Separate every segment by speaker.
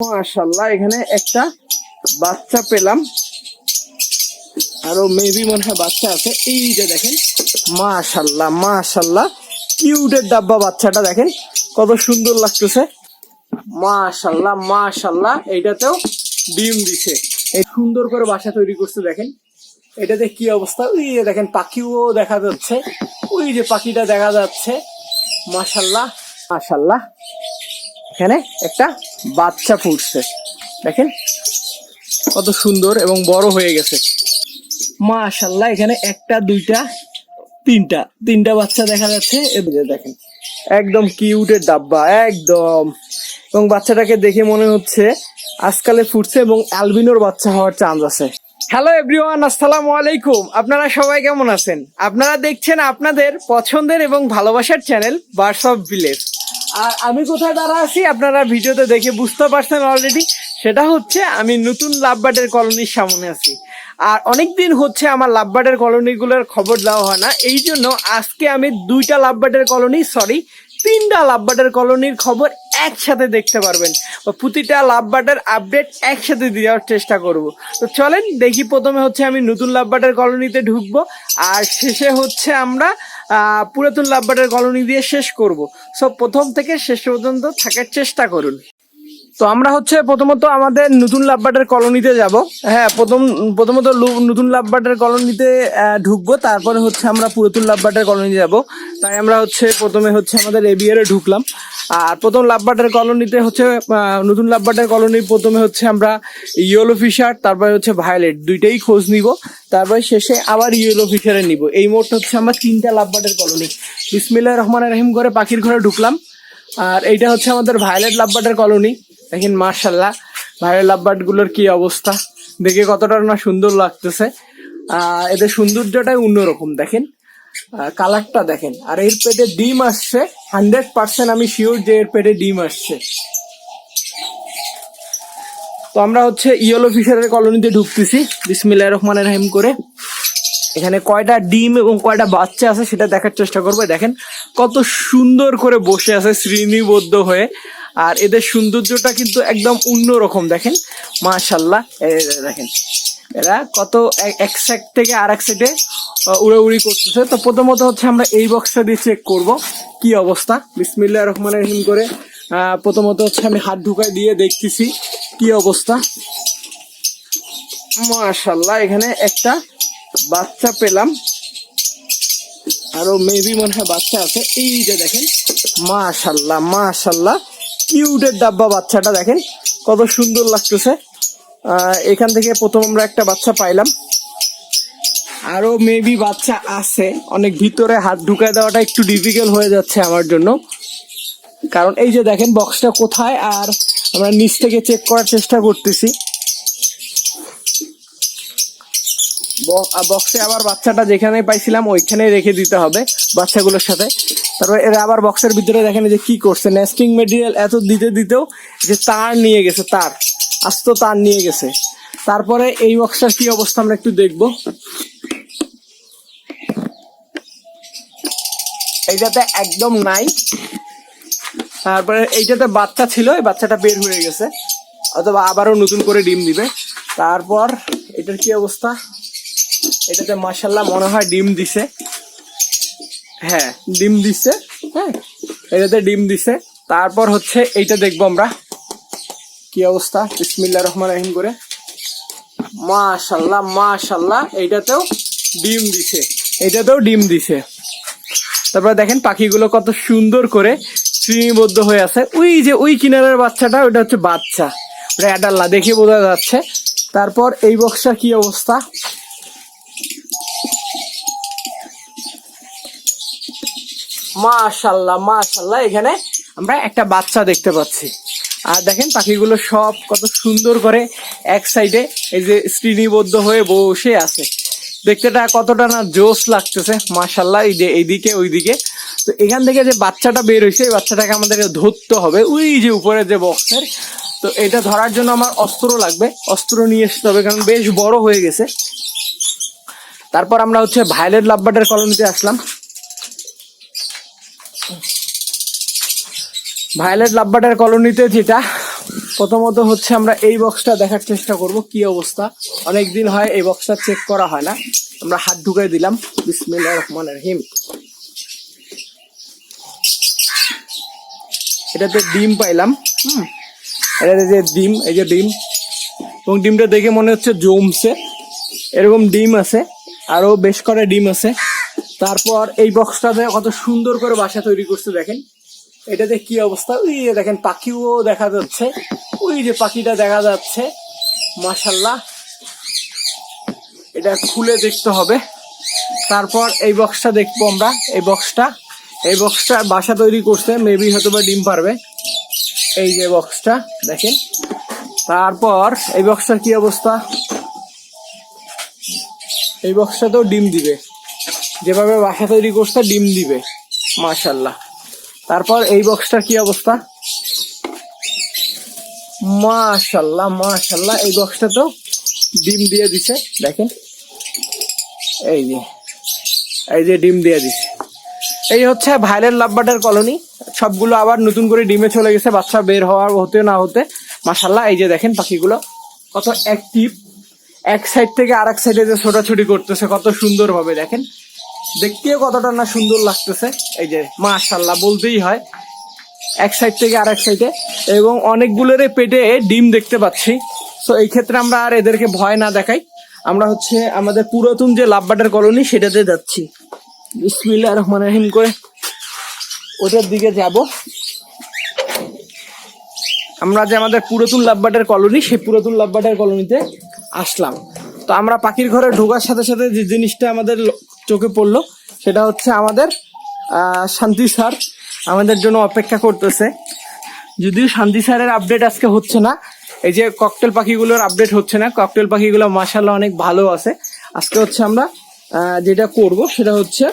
Speaker 1: মাশাল্লাহ এখানে একটা বাচ্চা পেলাম। আরও মেবি মনে হয় বাচ্চা আছে। এই যে দেখেন মাশাল্লাহ মাশাল্লাহ কিউটের ডাব্বা বাচ্চাটা দেখেন, কত সুন্দর লাগতেছে। মাশাল্লাহ মাশাল্লাহ এইটাতেও ডিম দিছে। এই সুন্দর করে বাসা তৈরি করছে দেখেন। এটাতে কি অবস্থা? ওই যে দেখেন, পাখিও দেখা যাচ্ছে। ওই যে পাখিটা দেখা যাচ্ছে। মাশাল্লাহ মাশাল্লাহ এখানে একটা বাচ্চা ফুটছে। দেখেন? কত সুন্দর এবং বড় হয়ে গেছে। মাশাল্লাহ এখানে একটা, দুইটা, তিনটা। তিনটা বাচ্চা দেখা যাচ্ছে। এদিকে দেখেন, একদম কিউটের ডাব্বা, একদম। এবং বাচ্চাটাকে দেখে মনে হচ্ছে আজকালে ফুটছে এবং অ্যালবিনোর বাচ্চা হওয়ার চান্স আছে। হ্যালো এভরিওয়ান আসসালামু আলাইকুম। আপনারা সবাই কেমন আছেন? আপনারা দেখছেন আপনাদের পছন্দের এবং ভালোবাসার চ্যানেল বার্স অফ ভিলেজ আর আমি কোথায় দাঁড়া আছি আপনারা ভিডিওতে দেখে বুঝতে পারছেন অলরেডি সেটা হচ্ছে আমি নতুন লাভবার্ডের কলোনির সামনে আছি। আর অনেক দিন হচ্ছে আমার লাভবার্ডের কলোনিগুলোর খবর দেওয়া হয় না। এই জন্য আজকে আমি দুইটা লাভবার্ডের কলোনি সরি তিনটা লাভবার্ডের কলোনির খবর একসাথে দেখতে পারবেন। বা প্রতিটা বাটার আপডেট একসাথে দেওয়ার চেষ্টা করব। তো চলেন দেখি প্রথমে হচ্ছে আমি নতুন লাভবার্ডের কলোনিতে ঢুকবো, আর শেষে হচ্ছে আমরা পুরাতন পুরাতন বাটার কলোনি দিয়ে শেষ করব। সব প্রথম থেকে শেষ পর্যন্ত থাকার চেষ্টা করুন। তো আমরা হচ্ছে প্রথমত আমাদের নতুন লাভবার্ডের কলোনিতে যাব। হ্যাঁ প্রথম, প্রথমত নতুন লাভবার্ডের কলোনিতে ঢুকবো। তারপরে হচ্ছে আমরা পুরাতন লাভবার্ডের কলোনিতে যাব। তাই আমরা হচ্ছে প্রথমে হচ্ছে আমাদের এবিআরে ঢুকলাম। আর প্রথম লাভবার্ডের কলোনিতে হচ্ছে নতুন লাভবার্ডের কলোনি প্রথমে হচ্ছে আমরা ইয়েলো ফিশার, তারপরে হচ্ছে ভায়োলেট দুইটাই খোঁজ নিব। তারপরে শেষে আবার ইয়েলো ফিশারে নিব। এই মোটটা হচ্ছে আমরা তিনটা লাভবার্ডের কলোনি। বিসমিল্লাহ রহমান রহিম ঘরে পাখির ঘরে ঢুকলাম। আর এইটা হচ্ছে আমাদের ভায়োলেট লাভবার্ডের কলোনি। দেখেন মার্শাল্লাহ ভায়োলেট লাভবার্ডগুলোর কি অবস্থা? দেখে কতটা না সুন্দর লাগতেছে। এদের সৌন্দর্যটাই অন্যরকম, দেখেন। কালারটা দেখেন। আর এর পেটে ডিম আসছে, হান্ড্রেড পার্সেন্ট আমি শিওর যে এর পেটে ডিম আসছে। তো আমরা হচ্ছে ইয়েলো ফিশারের কলোনিতে ঢুকতেছি বিসমিল্লাহ রহমানের রহিম করে। এখানে কয়টা ডিম এবং কয়টা বাচ্চা আছে সেটা দেখার চেষ্টা করব। দেখেন কত সুন্দর করে বসে আছে শ্রেণীবদ্ধ হয়ে। আর এদের সৌন্দর্যটা কিন্তু একদম অন্যরকম দেখেন। মাশাল্লাহ দেখেন। এরা কত এক- সাইড থেকে আর এক সাইডে উড়াউড়ি করতেছে। তো প্রথমত হচ্ছে আমরা এই বক্সটা দিয়ে চেক করব, কি অবস্থা? বিসমিল্লা রহমান রহিম করে প্রথমত হচ্ছে আমি হাত ঢুকাই দিয়ে দেখতেছি, কি অবস্থা? মাশাল্লাহ এখানে একটা বাচ্চা পেলাম। আরও মেবি মনে হয় বাচ্চা আছে। এই যে দেখেন মাশাল্লাহ মাশাল্লাহ কিউটের ডাব্বা বাচ্চাটা দেখেন, কত সুন্দর লাগতেছে। এখান থেকে প্রথম আমরা একটা বাচ্চা পাইলাম। আরও মেবি বাচ্চা আছে। অনেক ভিতরে হাত ঢুকায় দেওয়াটা একটু ডিফিকাল্ট হয়ে যাচ্ছে আমার জন্য। কারণ এই যে দেখেন বক্সটা কোথায়, আর আমরা নিচ থেকে চেক করার চেষ্টা করতেছি। বক্সে আবার বাচ্চাটা যেখানে পাইছিলাম ওইখানে রেখে দিতে হবে বাচ্চাগুলোর সাথে। তারপর এরা আবার বক্সের ভিতরে দেখেন যে কি করছে। নেস্টিং মেটেরিয়াল এত দিতে দিতেও যে তার নিয়ে গেছে, তার। আস্ত তার নিয়ে গেছে। তারপরে এই বক্সটার কি অবস্থা আমরা একটু দেখব। এইটাতে একদম নাই। তারপরে এইটাতে বাচ্চা ছিল, এই বাচ্চাটা বের হয়ে গেছে। অথবা আবারও নতুন করে ডিম দিবে। তারপর এটার কি অবস্থা? এটাতে মাসাল্লাহ মনে হয় ডিম দিছে। হ্যাঁ ডিম দিছে। হ্যাঁ এটাতে ডিম দিছে। তারপর হচ্ছে এইটা দেখব আমরা। কি অবস্থা? বিসমিল্লাহ রহমান রহিম করে। মাশাল্লাহ মাশাল্লাহ এইটাতেও ডিম দিছে। এইটাতেও ডিম দিছে। তারপরে দেখেন পাখিগুলো কত সুন্দর করে শ্রেণীবদ্ধ হয়ে আছে। ওই যে ওই কিনারের বাচ্চাটা ওটা হচ্ছে বাচ্চা। ওটা অ্যাডাল্লা দেখে বোঝা যাচ্ছে। তারপর এই বক্সটার কি অবস্থা? মাশাল্লাহ মাশাল্লাহ। এখানে আমরা একটা বাচ্চা দেখতে পাচ্ছি। আর দেখেন পাখিগুলো সব কত সুন্দর করে এক সাইডে এই যে শ্রেণীবদ্ধ হয়ে বসে আছে। দেখতেটা কতটা না জোশ লাগতেছে, মাশাল্লাহ, এই যে এইদিকে, ওইদিকে। তো এখান থেকে যে বাচ্চাটা বের হয়েছে, এই বাচ্চাটাকে আমাদের ধরতে হবে। ওই যে উপরে যে বক্সের, তো এটা ধরার জন্য আমার অস্ত্র লাগবে। অস্ত্র নিয়ে আসতে হবে, কারণ বেশ বড় হয়ে গেছে। তারপর আমরা হচ্ছে ভায়োলেট লাভবার্ডের কলোনিতে আসলাম। ভায়োলেট লাভবার্ডের কলোনিতে যেটা, প্রথমত হচ্ছে আমরা এই বক্সটা দেখার চেষ্টা করব কি অবস্থা। অনেক দিন হয় এই বক্সটা চেক করা হয় না। আমরা হাত ঢুকাই দিলাম। বিসমিল্লাহ রহমান রহিম। এটাতে ডিম পাইলাম, হুম। এটাতে যে ডিম, এই যে ডিম। এবং ডিমটা দেখে মনে হচ্ছে জমছে। এরকম ডিম আছে আরও বেশ কটা ডিম আছে। তারপর এই বক্সটাতে কত সুন্দর করে বাসা তৈরি করছে দেখেন। এটাতে কি অবস্থা? ওই যে দেখেন পাখিও দেখা যাচ্ছে। ওই যে পাখিটা দেখা যাচ্ছে। মাশাল্লাহ এটা খুলে দেখতে হবে। তারপর এই বক্সটা দেখব আমরা। এই বক্সটা এই বক্সটা বাসা তৈরি করছে। মেবি হয়তো বা ডিম পারবে। এই যে বক্সটা দেখেন। তারপর এই বক্সটার কি অবস্থা? এই বক্সটাতেও ডিম দিবে। যেভাবে বাসা তৈরি করছে, ডিম দিবে। মাশাল্লাহ তারপর এই বক্সটার কি অবস্থা? মাশাল্লাহ মাশাল্লাহ, এই বক্সটা তো ডিম দিয়ে দিছে, দেখেন। এই যে এই যে ডিম দিয়ে দিছে। এই হচ্ছে ভাইলের লাভবাটার কলোনি। সবগুলো আবার নতুন করে ডিমে চলে গেছে, বাচ্চা বের হওয়ার হতে না হতে। মাশাল্লাহ, এই যে দেখেন পাখিগুলো, কত অ্যাক্টিভ এক সাইড থেকে আর এক সাইডে যে ছোটাছুটি করতেছে, কত সুন্দরভাবে, দেখেন। দেখতেও কতটা না সুন্দর লাগতেছে। এই যে মাশাল্লাহ বলতেই হয়। এক সাইড থেকে আর এক সাইডে এবং অনেকগুলোর পেটে ডিম দেখতে পাচ্ছি। তো এই ক্ষেত্রে আমরা আর এদেরকে ভয় না দেখাই। আমরা হচ্ছে আমাদের পুরাতন যে লাভবাটার কলোনি, সেটাতে যাচ্ছি। বিসমিল্লাহ রহমান রহিম করে ওটার দিকে যাব। আমরা যে আমাদের পুরাতন লাভবাটার কলোনি, সেই পুরাতন লাভবাটার কলোনিতে আসলাম। তো আমরা পাখির ঘরে ঢোকার সাথে সাথে যে জিনিসটা আমাদের চোখে পড়ল। সেটা হচ্ছে আমাদের শান্তি স্যার আমাদের জন্য অপেক্ষা করতেছে। যদিও শান্তি স্যারের আপডেট আজকে হচ্ছে না। এই যে ককটেল পাখিগুলোর আপডেট হচ্ছে না। ককটেল পাখিগুলো মাসাল্লাহ অনেক ভালো আছে। আজকে হচ্ছে আমরা যেটা করব সেটা হচ্ছে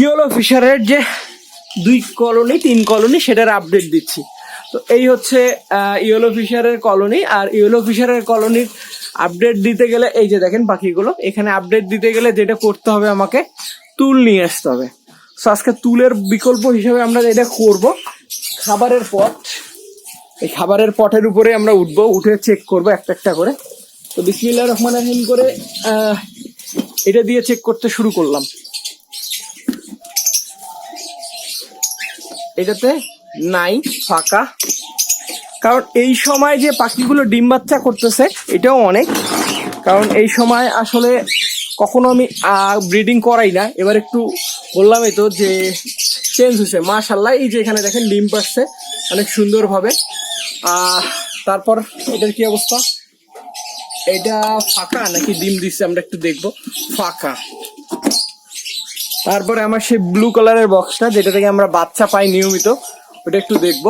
Speaker 1: ইয়েলো ফিশারের যে দুই কলোনি, তিন কলোনি, সেটার আপডেট দিচ্ছি। তো এই হচ্ছে ইয়েলো ফিশারের কলোনি আর ইয়েলো ফিশারের কলোনির আপডেট দিতে গেলে এই যে দেখেন পাখিগুলো, এখানে আপডেট দিতে গেলে যেটা করতে হবে আমাকে তুল নিয়ে আসতে হবে। সো আজকে তুলের বিকল্প হিসেবে আমরা এটা করব। খাবারের পট, এই খাবারের পটের উপরে আমরা উঠবো, উঠে চেক করব একটা একটা করে। তো বিসমিল্লাহ রহমান রহিম করে এটা দিয়ে চেক করতে শুরু করলাম। এটাতে নাই, ফাঁকা। কারণ এই সময় যে পাখিগুলো ডিম বাচ্চা করতেছে, এটাও অনেক। কারণ এই সময় আসলে কখনো আমি ব্রিডিং করাই না। এবার একটু বললামই তো যে চেঞ্জ হয়েছে। মাশাল্লাহ এই যে এখানে দেখেন ডিম পাচ্ছে অনেক সুন্দরভাবে। তারপর এটার কি অবস্থা? এটা ফাঁকা নাকি ডিম দিচ্ছে আমরা একটু দেখব। ফাঁকা। তারপরে আমার সেই ব্লু কালারের বক্সটা যেটা থেকে আমরা বাচ্চা পাই নিয়মিত, ওটা একটু দেখব।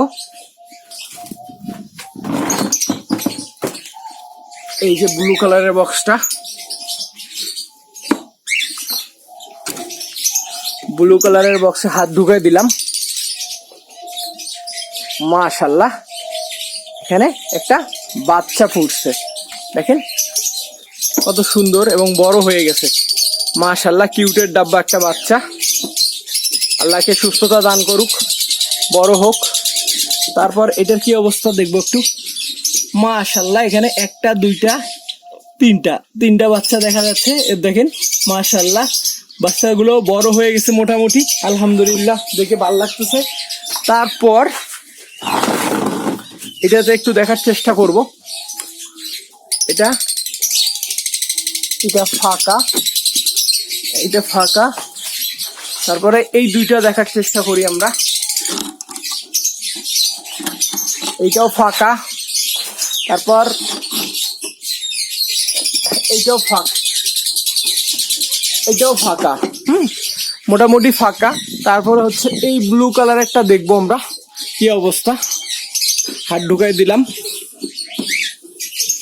Speaker 1: এই যে ব্লু কালারের বক্সটা ব্লু কালারের বক্সে হাত ঢুকাই দিলাম। মাশাল্লাহ এখানে একটা বাচ্চা ফুটছে। দেখেন? কত সুন্দর এবং বড় হয়ে গেছে। মাশাল্লাহ কিউটের ডাব্বা একটা বাচ্চা। আল্লাহকে সুস্থতা দান করুক, বড় হোক। তারপর এটার কি অবস্থা দেখব একটু। মাশাল্লাহ, এখানে একটা, দুইটা, তিনটা। তিনটা বাচ্চা দেখা যাচ্ছে এর দেখেন, মাশাল্লাহ। বাচ্চাগুলো বড় হয়ে গেছে মোটামুটি, আলহামদুলিল্লাহ, দেখে ভালো লাগতেছে। তারপর এটাতে একটু দেখার চেষ্টা করব। এটা এটা ফাঁকা এটা ফাঁকা। তারপরে এই দুইটা দেখার চেষ্টা করি আমরা। এইটাও ফাঁকা। তারপর এইটাও ফাঁকা। এটাও ফাঁকা। হুম, মোটামুটি ফাঁকা। তারপরে হচ্ছে এই ব্লু কালার একটা দেখব আমরা। কি অবস্থা? হাত ঢুকাই দিলাম।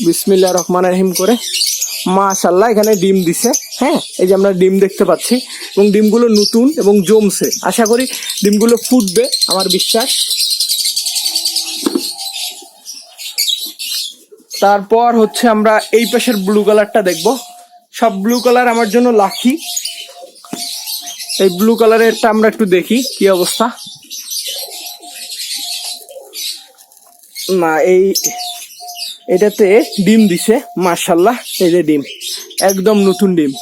Speaker 1: বিসমিল্লাহ রহমান রহিম করে। মাশাল্লাহ এখানে ডিম দিছে। হ্যাঁ এই যে আমরা ডিম দেখতে পাচ্ছি। এবং ডিমগুলো নতুন এবং জমছে। আশা করি ডিমগুলো ফুটবে, আমার বিশ্বাস। তারপর হচ্ছে আমরা এই পাশের ব্লু কালারটা দেখব। সব ব্লু কালার আমার জন্য লাখি এই ব্লু কালারেরটা আমরা একটু দেখি, কি অবস্থা। না এই এটাতে ডিম দিছে মার্শাল্লাহ এই যে ডিম, একদম নতুন ডিম।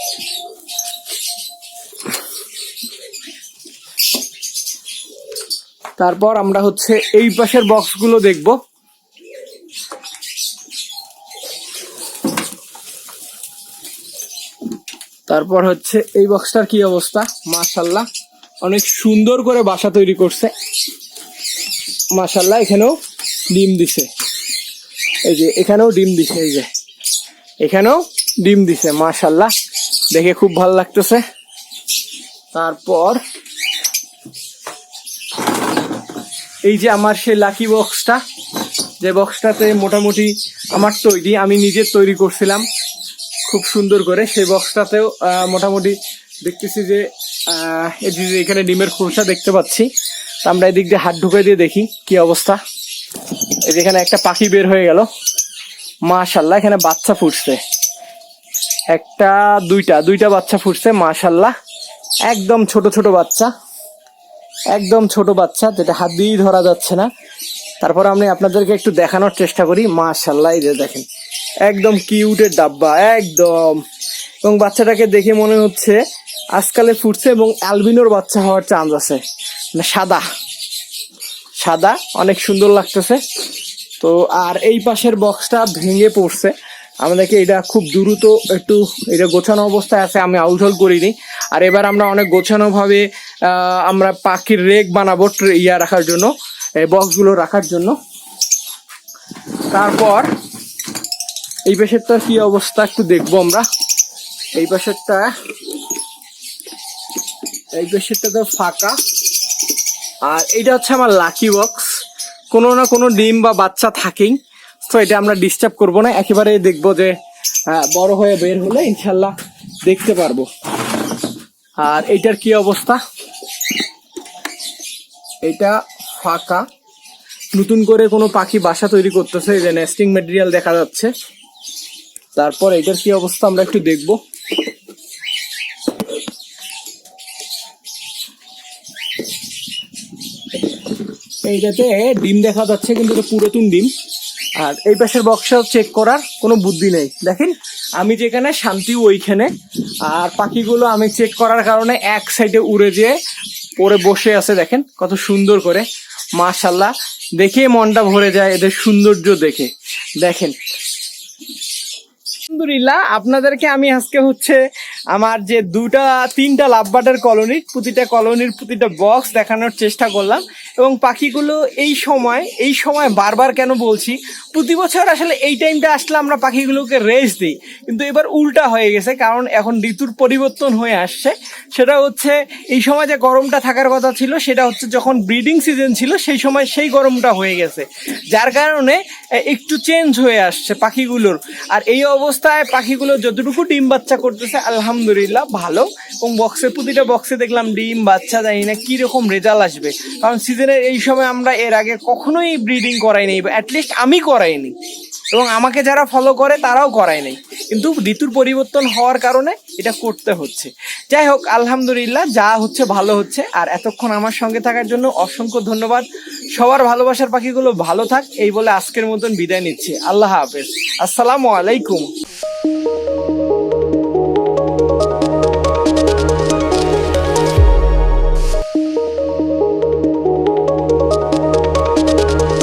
Speaker 1: তারপর আমরা হচ্ছে এই পাশের বক্সগুলো দেখব। তারপর হচ্ছে এই বক্সটার কি অবস্থা? মাশাল্লাহ অনেক সুন্দর করে বাসা তৈরি করছে। মাশাল্লাহ এখানেও ডিম দিছে। এই যে, এখানেও ডিম দিছে, এই যে। এখানেও ডিম দিছে মাশাল্লাহ দেখে খুব ভালো লাগতেছে। তারপর এই যে আমার সেই লাকি বক্সটা যে বক্সটাতে মোটামুটি আমার তৈরি, আমি নিজে তৈরি করছিলাম। খুব সুন্দর করে সেই বক্সটাতেও মোটামুটি দেখতেছি যে যে এখানে ডিমের খোসা দেখতে পাচ্ছি। তা আমরা এদিক দিয়ে হাত ঢুকে দিয়ে দেখি কি অবস্থা। এই যে এখানে একটা পাখি বের হয়ে গেল। মাশাল্লাহ এখানে বাচ্চা ফুটছে। একটা, দুইটা দুইটা বাচ্চা ফুটছে মাশাল্লাহ একদম ছোট ছোট বাচ্চা। একদম ছোট বাচ্চা, যেটা হাত দিয়েই ধরা যাচ্ছে না। তারপর আমি আপনাদেরকে একটু দেখানোর চেষ্টা করি। মাশাল্লাহ এই যে দেখেন। একদম কিউটের ডাব্বা, একদম। এবং বাচ্চাটাকে দেখে মনে হচ্ছে আজকালে ফুটছে এবং অ্যালবিনোর বাচ্চা হওয়ার চান্স আছে। সাদা। সাদা, অনেক সুন্দর লাগতেছে। তো, আর এই পাশের বক্সটা ভেঙে পড়ছে। আমাদেরকে এটা খুব দ্রুত একটু এটা গোছানো অবস্থায় আছে, আমি আউটহল করিনি। আর এবার আমরা অনেক গোছানোভাবে আমরা পাখির রেক বানাবো ইয়া রাখার জন্য বক্সগুলো রাখার জন্য। তারপর এই পাশেরটা কি অবস্থা একটু দেখব আমরা। এই পাশেরটা এই পাশেরটা তো ফাঁকা। আর এটা হচ্ছে আমার লাকি বক্স কোনো না কোনো ডিম বা বাচ্চা থাকেই। তো এটা আমরা ডিস্টার্ব করব না। একেবারে দেখব যে বড় হয়ে বের হলে ইনশাল্লাহ দেখতে পারব। আর এইটার কি অবস্থা? এটা ফাঁকা। নতুন করে কোনো পাখি বাসা তৈরি করতেছে। যে নেস্টিং মেটেরিয়াল দেখা যাচ্ছে। তারপর এটার কি অবস্থা আমরা একটু দেখব। এইটাতে ডিম দেখা যাচ্ছে, কিন্তু এটা পুরাতন ডিম। আর এই পাশের বক্সটা চেক করার কোনো বুদ্ধি নেই। দেখেন, আমি যেখানে, শান্তি ওইখানে। আর পাখিগুলো আমি চেক করার কারণে এক সাইডে উড়ে যেয়ে পরে বসে আছে, দেখেন, কত সুন্দর করে। মাশাল্লাহ দেখে মনটা ভরে যায় এদের সৌন্দর্য দেখে। দেখেন আলহামদুলিল্লাহ, আপনাদেরকে আমি আজকে হচ্ছে আমার যে দুটা তিনটা লাভবার্ডের কলোনি, প্রতিটা কলোনির প্রতিটা বক্স দেখানোর চেষ্টা করলাম এবং পাখিগুলো এই সময় এই সময় বারবার কেন বলছি, প্রতি বছর আসলে এই টাইমটা আসলে আমরা পাখিগুলোকে রেস্ট দিই, কিন্তু এবার উল্টা হয়ে গেছে কারণ এখন ঋতুর পরিবর্তন হয়ে আসছে। সেটা হচ্ছে এই সময় যে গরমটা থাকার কথা ছিল, সেটা হচ্ছে যখন ব্রিডিং সিজন ছিল, সেই সময় সেই গরমটা হয়ে গেছে। যার কারণে একটু চেঞ্জ হয়ে আসছে পাখিগুলোর। আর এই অবস্থায় পাখিগুলো যতটুকু ডিম বাচ্চা করতেছে, আলহামদুলিল্লাহ ভালো। এবং বক্সে প্রতিটা বক্সে দেখলাম ডিম, বাচ্চা, জানি না কীরকম রেজাল্ট আসবে। কারণ সিজনের এই সময় আমরা এর আগে কখনোই ব্রিডিং করাইনি অ্যাটলিস্ট আমি করাইনি। এবং আমাকে যারা ফলো করে, তারাও করায় নাই। কিন্তু ঋতুর পরিবর্তন হওয়ার কারণে এটা করতে হচ্ছে। যাই হোক, আলহামদুলিল্লাহ, যা হচ্ছে ভালো হচ্ছে। আর এতক্ষণ আমার সঙ্গে থাকার জন্য অসংখ্য ধন্যবাদ। সবার ভালোবাসার পাখিগুলো ভালো থাক, এই বলে আজকের মতন বিদায় নিচ্ছি। আল্লাহ হাফেজ। আসসালামু আলাইকুম।